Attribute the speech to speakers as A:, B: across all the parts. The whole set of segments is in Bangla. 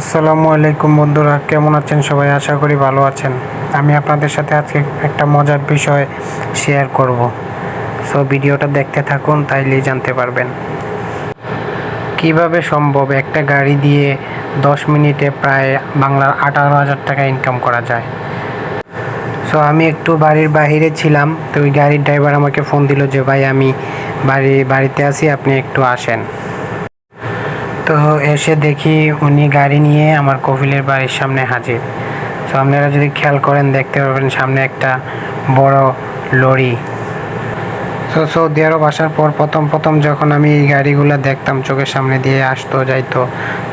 A: আসসালামু আলাইকুম বন্ধুরা, কেমন আছেন সবাই? আশা করি ভালো আছেন। আমি আপনাদের সাথে আজকে একটা মজার বিষয় শেয়ার করব। সো ভিডিওটা দেখতে থাকুন, তাইলেই জানতে পারবেন। কীভাবে সম্ভব একটা গাড়ি দিয়ে দশ মিনিটে প্রায় বাংলার আঠারো হাজার টাকা ইনকাম করা যায়? সো আমি একটু বাড়ির বাইরে ছিলাম, তো ওই গাড়ির ড্রাইভার আমাকে ফোন দিল যে, ভাই, আমি বাড়ি, বাড়িতে আছি, আপনি একটু আসেন। তো এসে দেখি উনি গাড়ি নিয়ে আমার কফিলের বাড়ির সামনে হাজির। তো আপনারা যদি খেয়াল করেন, দেখতে পাবেন সামনে একটা বড় লরি। তো সৌদি আরব আসার পর প্রথম প্রথম যখন আমি এই গাড়িগুলো দেখতাম, চোখের সামনে দিয়ে আসতো, যাইতো,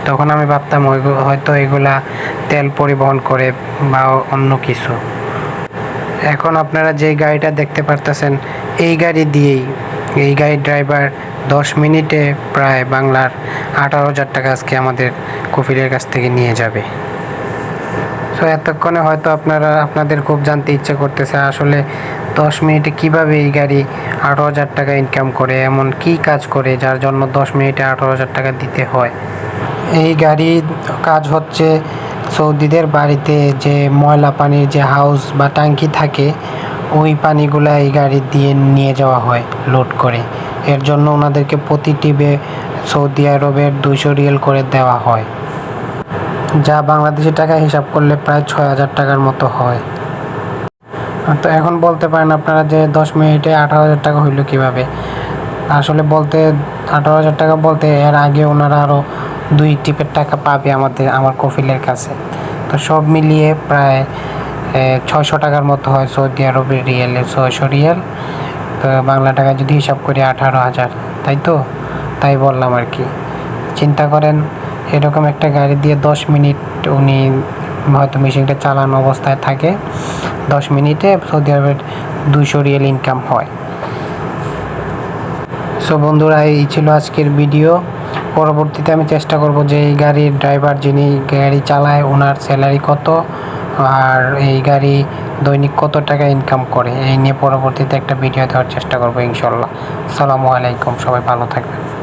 A: তখন আমি ভাবতাম হয়তো এগুলা তেল পরিবহন করে বা অন্য কিছু। এখন আপনারা যে গাড়িটা দেখতে পারতেছেন, এই গাড়ি দিয়েই এই গাড়ির ড্রাইভার দশ মিনিটে প্রায় বাংলার আঠারো হাজার টাকা আজকে আমাদের কফিলের কাছ থেকে নিয়ে যাবে। তো এতক্ষণে হয়তো আপনারা, আপনাদের খুব জানতে ইচ্ছে করতেছে, আসলে দশ মিনিটে কীভাবে এই গাড়ি আঠারো হাজার টাকা ইনকাম করে, এমন কি কাজ করে, যার জন্য দশ মিনিটে আঠারো হাজার টাকা দিতে হয়। এই গাড়ির কাজ হচ্ছে সৌদিদের বাড়িতে যে ময়লা পানির যে হাউস বা ট্যাঙ্কি থাকে ওই পানিগুলা এই গাড়ি দিয়ে নিয়ে যাওয়া হয় লোড করে। এর জন্য ওনাদেরকে প্রতি টিপে সৌদি আরবের দুইশো রিয়েল করে দেওয়া হয়। যা বাংলাদেশি টাকা হিসাব করলে প্রায় ছয় হাজার টাকার মতো হয়। তো এখন বলতে পারেন আপনারা যে দশ মিনিটে আঠারো হাজার টাকা হইল কীভাবে? আসলে বলতে আঠারো হাজার টাকা বলতে এর আগে ওনারা আরও দুই টিপের টাকা পাবে আমাদের, আমার কফিলের কাছে। তো সব মিলিয়ে প্রায় ছয়শো টাকার মতো হয় সৌদি আরবের রিয়েলে, ছয়শো রিয়েল। তো বাংলা টাকা যদি হিসাব করি আঠারো হাজার, তাই তো? তাই বললাম আর কি। চিন্তা করেন, এরকম একটা গাড়ি দিয়ে দশ মিনিট উনি হয়তো মেশিনটা চালানো অবস্থায় থাকে, দশ মিনিটে সৌদি আরবের দুশো রিয়েল ইনকাম হয়। সো বন্ধুরা, এই ছিল আজকের ভিডিও পরবর্তীতে আমি চেষ্টা করব যে এই গাড়ির ড্রাইভার যিনি গাড়ি চালায়, ওনার স্যালারি কত আর এই গাড়ি দৈনিক কত টাকা ইনকাম করে? এই নিয়ে পরবর্তীতে একটা ভিডিও দেওয়ার চেষ্টা করব ইনশাল্লাহ। আসসালামু আলাইকুম, সবাই ভালো থাকবেন।